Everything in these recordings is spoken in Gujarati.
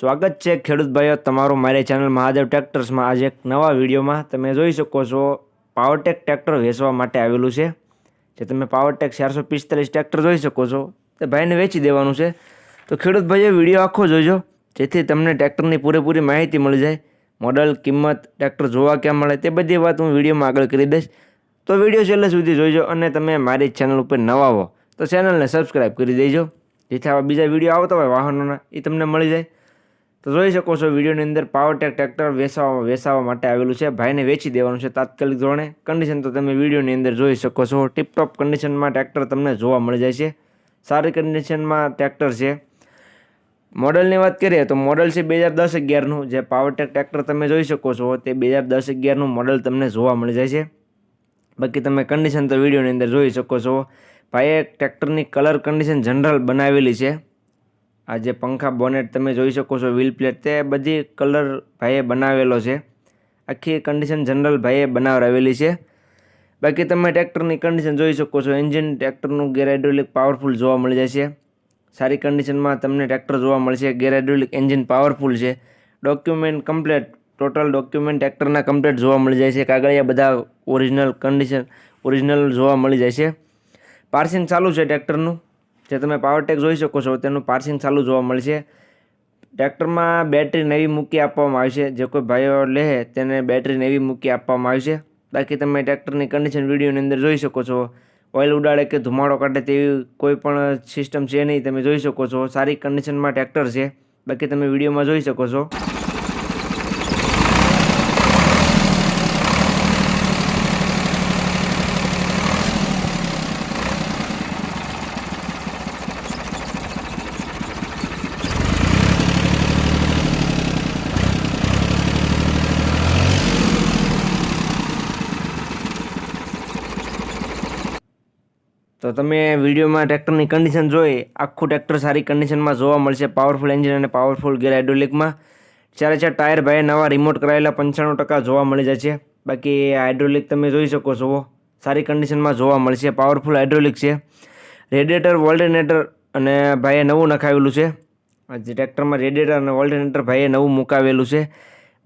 સ્વાગત છે ખેડૂત ભાઈઓ, તમારું મારી ચેનલ મહાદેવ ટ્રેક્ટર્સમાં આજે એક નવા વિડીયોમાં તમે જોઈ શકો છો પાવરટેક ટ્રેક્ટર વેચવા માટે આવેલું છે. જે તમે પાવરટેક ચારસો પિસ્તાલીસ ટ્રેક્ટર જોઈ શકો છો. તે ભાઈને વેચી દેવાનું છે. તો ખેડૂત ભાઈઓ વીડિયો આખો જોજો. જેથી તમને ટ્રેક્ટરની પૂરેપૂરી માહિતી મળી જાય. મોડલ કિંમત ટ્રેક્ટર જોવા ક્યાં મળે તે બધી વાત હું વિડીયોમાં આગળ કરી દઈશ. તો વીડિયો છેલ્લે સુધી જોઈજો અને તમે મારી ચેનલ ઉપર નવા હો તો ચેનલને સબસ્ક્રાઈબ કરી દેજો. જેથી આવા બીજા વીડિયો આવતા હોય વાહનોના, એ તમને મળી જાય. તો જોઈ શકો છો વિડીયોની અંદર પાવરટેક ટ્રેક્ટર વેચાવા વેચાવા માટે આવેલું છે. ભાઈને વેચી દેવાનું છે તાત્કાલિક ધોરણે. કન્ડિશન તો તમે વિડીયોની અંદર જોઈ શકો છો. ટીપટોપ કન્ડિશનમાં ટ્રેક્ટર તમને જોવા મળી જાય છે. સારી કન્ડિશનમાં ટ્રેક્ટર છે. મોડલની વાત કરીએ તો મોડલ છે બે હજાર દસ અગિયારનું. જે પાવરટેક ટ્રેક્ટર તમે જોઈ શકો છો, તે બે હજાર દસ અગિયારનું મોડલ તમને જોવા મળી જાય છે. બાકી તમે કન્ડિશન તો વિડીયોની અંદર જોઈ શકો છો. ભાઈએ ટ્રેક્ટરની કલર કન્ડિશન જનરલ બનાવેલી છે. આ જે પંખા બોનેટ તમે જોઈ શકો છો વ્હીલ પ્લેટ તે બધી કલર ભાઈએ બનાવેલો છે. આખી કન્ડિશન જનરલ ભાઈએ બનાવરાવેલી છે. બાકી તમે ટ્રેક્ટરની કન્ડિશન જોઈ શકો છો એન્જિન ટ્રેક્ટરનું ગેર હાઇડ્રોલિક પાવરફુલ જોવા મળી છે. સારી કન્ડિશનમાં તમને ટ્રેક્ટર જોવા મળશે, ગેર એન્જિન પાવરફુલ છે. ડોક્યુમેન્ટ કમ્પ્લેટ ટોટલ ડોક્યુમેન્ટ ટ્રેક્ટરના કમ્પ્લેટ જોવા મળી જાય છે. કાગળિયા બધા ઓરિજિનલ કન્ડિશન ઓરિજિનલ જોવા મળી જાય છે. પાર્સિંગ ચાલુ છે ટ્રેક્ટરનું જે તમે પાવરટેક જોઈ શકો છો, તેનું પાર્સિંગ ચાલુ જોવા મળશે. ટ્રેક્ટરમાં બેટરી નવી મૂકી આપવામાં આવશે. જે કોઈ ભાઈઓ લે, તેને બેટરી નવી મૂકી આપવામાં આવશે. બાકી તમે ટ્રેક્ટરની કન્ડિશન વિડીયોની અંદર જોઈ શકો છો. ઓઇલ ઉડાડે કે ધુમાડો કાઢે તેવી કોઈ પણ સિસ્ટમ છે નહીં, તમે જોઈ શકો છો. સારી કન્ડિશનમાં ટ્રેક્ટર છે. બાકી તમે વિડીયોમાં જોઈ શકો છો. તો તમે વિડીયોમાં ટ્રેક્ટરની કન્ડિશન જોઈ, આખું ટ્રેક્ટર સારી કન્ડિશનમાં જોવા મળશે પાવરફુલ એન્જિન અને પાવરફુલ ગેર હાઇડ્રોલિકમાં ચારે ચાર ટાયર ભાઈ નવા રિમોટ કરાયેલા પંચાણું ટકા જોવા મળી જાય છે. બાકી હાઇડ્રોલિક તમે જોઈ શકો છો. સારી કન્ડિશનમાં જોવા મળશે. પાવરફુલ હાઇડ્રોલિક છે. રેડિએટર વોલ્ટેનેટર અને ભાઈએ નવું નખાવેલું છે. જે ટ્રેક્ટરમાં રેડિએટર અને વોલ્ટેનેટર ભાઈએ નવું મુકાવેલું છે.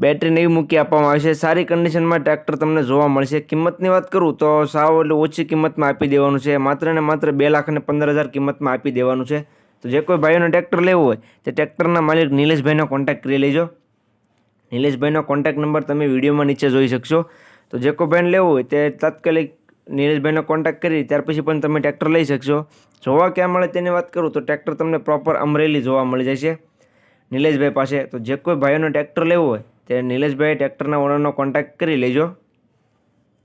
બેટરી નવી મૂકી આપવામાં આવે છે. સારી કન્ડિશનમાં ટ્રેક્ટર તમને જોવા મળશે. કિંમતની વાત કરું તો સાવ એટલે ઓછી કિંમતમાં આપી દેવાનું છે. માત્ર ને માત્ર બે લાખ અને પંદર હજાર કિંમતમાં આપી દેવાનું છે. તો જે કોઈ ભાઈઓને ટ્રેક્ટર લેવું હોય, તે ટ્રેક્ટરના માલિક નિલેશભાઈનો કોન્ટેક્ટ કરી લેજો. નિલેશભાઈનો કોન્ટેક્ટ નંબર તમે વિડીયોમાં નીચે જોઈ શકશો. તો જે કોઈ ભાઈને લેવું હોય, તે તાત્કાલિક નિલેશભાઈનો કોન્ટેક્ટ કરી, ત્યાર પછી પણ તમે ટ્રેક્ટર લઈ શકશો. જોવા ક્યાં મળે તેની વાત કરું તો ટ્રેક્ટર તમને પ્રોપર અમરેલી જોવા મળી જશે. નિલેશભાઈ પાસે. તો જે કોઈ ભાઈઓને ટ્રેક્ટર લેવું હોય તે નિલેશભાઈ ટ્રેક્ટરના ઓનરનો કોન્ટેક્ટ કરી લેજો.